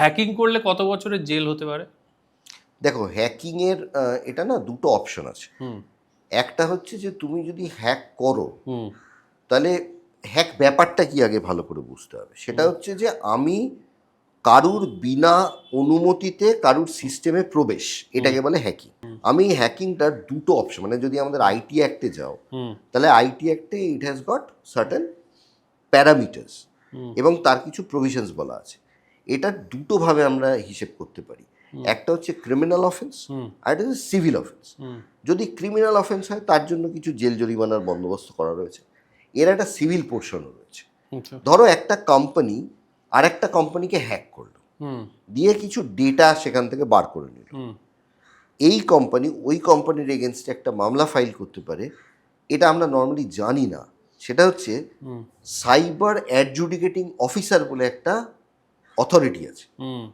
Hacking করলে কত বছরের জেল হতে পারে? দেখো হ্যাকিংয়ের এটা না দুটো অপশন আছে। হুম। একটা হচ্ছে যে তুমি যদি হ্যাক করো তাহলে হ্যাক ব্যাপারটা কি আগে ভালো করে বুঝতে হবে? সেটা হচ্ছে যে আমি কারুর বিনা অনুমতিতে কারুর সিস্টেমে প্রবেশ এটাকে বলে হ্যাকিং আমি হ্যাকিংটার দুটো অপশন মানে যদি আমাদের আইটি অ্যাক্টে যাও হুম। তাহলে IT অ্যাক্টে it has got certain parameters. এবং তার কিছু প্রভিশনস বলা আছে। এটা দুটোভাবে আমরা হিসেব করতে পারি। একটা হচ্ছে ক্রিমিনাল অফেন্স আর একটা হচ্ছে সিভিল অফেন্স যদি ক্রিমিনাল অফেন্স হয় তার জন্য কিছু জেল জরিমানার বন্দোবস্ত করা রয়েছে। এর একটা সিভিল পোর্শনও রয়েছে। আচ্ছা। ধরো একটা কোম্পানি আর একটা কোম্পানিকে হ্যাক করল। দিয়ে কিছু ডেটা সেখান থেকে বার করে নিল। এই কোম্পানি ওই কোম্পানির এগেনস্টে একটা মামলা ফাইল করতে পারে। এটা আমরা নর্মালি জানি না। সেটা হচ্ছে সাইবার অ্যাডজুডিকেটিং অফিসার বলে একটা অথরিটি আছে। হুম।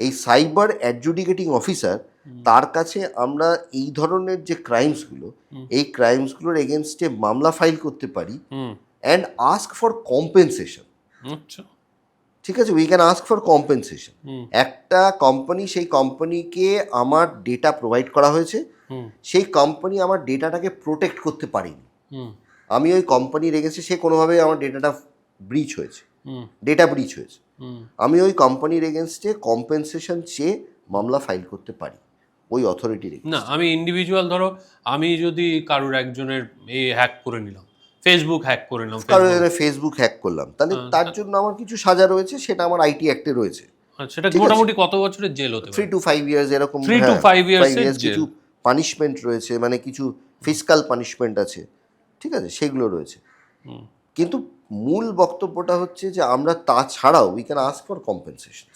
এই সাইবার অ্যাডজুডিকেটিং অফিসার তার কাছে আমরা এই ধরনের যে ক্রাইমসগুলো এই ক্রাইমসগুলোর এগেনস্টে মামলা ফাইল করতে পারি অ্যান্ড আস্ক ফর কম্পেনসেশন আচ্ছা। ঠিক আছে? We can ask for compensation একটা কোম্পানি সেই কোম্পানিকে আমার ডেটা প্রোভাইড করা হয়েছে সেই কোম্পানি আমার ডেটাটাকে প্রোটেক্ট করতে পারেনি। আমি ওই কোম্পানি রেখেছি সে কোনোভাবে আমার ডেটাটা ব্রিচ হয়েছে। ডেটা ব্রিচ হয়েছে। আমি ওই কোম্পানির এগেনস্টে কম্পেনসেশন চেয়ে মামলা ফাইল করতে পারি ওই অথরিটির না আমি ইন্ডিভিজুয়াল ধরো আমি যদি কারোর একজনের এ হ্যাক করে নিলাম ফেসবুক হ্যাক করে নিলাম Facebook। ফেসবুক হ্যাক করলাম তাহলে হ্যাঁ, তার জন্য আমার কিছু সাজা রয়েছে সেটা আমার আইটি অ্যাক্টে রয়েছে। আচ্ছা, সেটা মোটামুটি কত বছরের জেল হতে পারে? টু ফাইভ ইয়ার্স এরকম Three to হ্যাঁ, five years five এর years jail। কিছু পানিশমেন্ট রয়েছে মানে কিছু ফিজিক্যাল পানিশমেন্ট আছে ঠিক আছে? সেগুলো রয়েছে। কিন্তু মূল বক্তব্যটা হচ্ছে যে আমরা তাছাড়াও we can ask for compensation